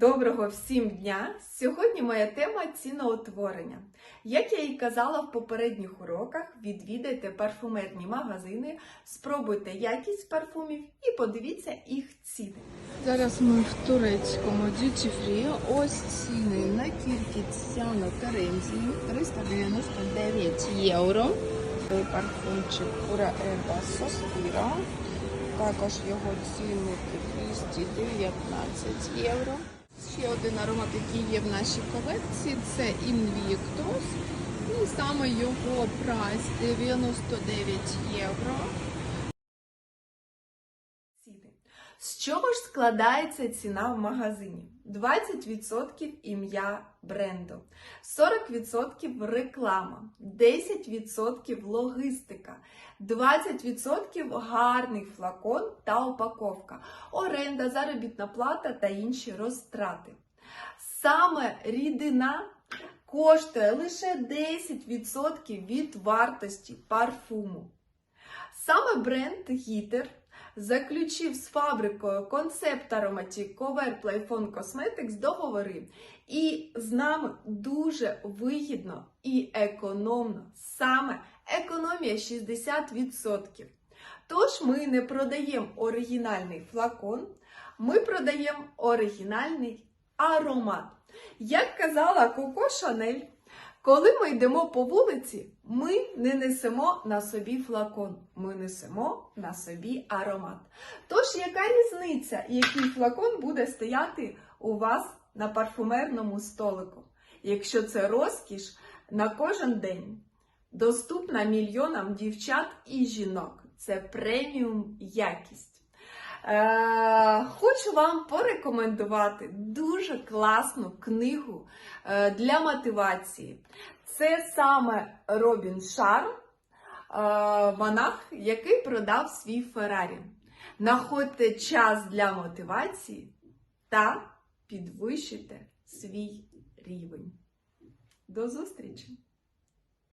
Доброго всім дня! Сьогодні моя тема ціноутворення. Як я і казала в попередніх уроках, відвідайте парфумерні магазини, спробуйте якість парфумів і подивіться їх ціни. Зараз ми в турецькому duty free. Ось ціни на кілька Цяно Терензії 399 євро. Парфумчик Pura Erba Sospiro. Також його цінники 219 євро. Ще один аромат, який є в нашій колекції, це Invictus. І саме його прайс 99 євро. З чого ж складається ціна в магазині? 20% ім'я бренду, 40% реклама, 10% логістика, 20% гарний флакон та упаковка, оренда, заробітна плата та інші розтрати. Саме рідина коштує лише 10% від вартості парфуму. Саме бренд Гітер заключив з фабрикою концепт ароматі Cover Playphone Cosmetics договори. І з нами дуже вигідно і економно. Саме економія 60%. Тож ми не продаємо оригінальний флакон, ми продаємо оригінальний аромат. Як казала Коко Шанель, коли ми йдемо по вулиці, ми не несемо на собі флакон, ми несемо на собі аромат. Тож, яка різниця, який флакон буде стояти у вас на парфумерному столику? Якщо це розкіш на кожен день, доступна мільйонам дівчат і жінок, це преміум якість. Е, хочу вам порекомендувати дуже класну книгу е, для мотивації. Це саме Робін Шарм, е, монах, який продав свій Феррарі. Находьте час для мотивації та підвищуйте свій рівень. До зустрічі!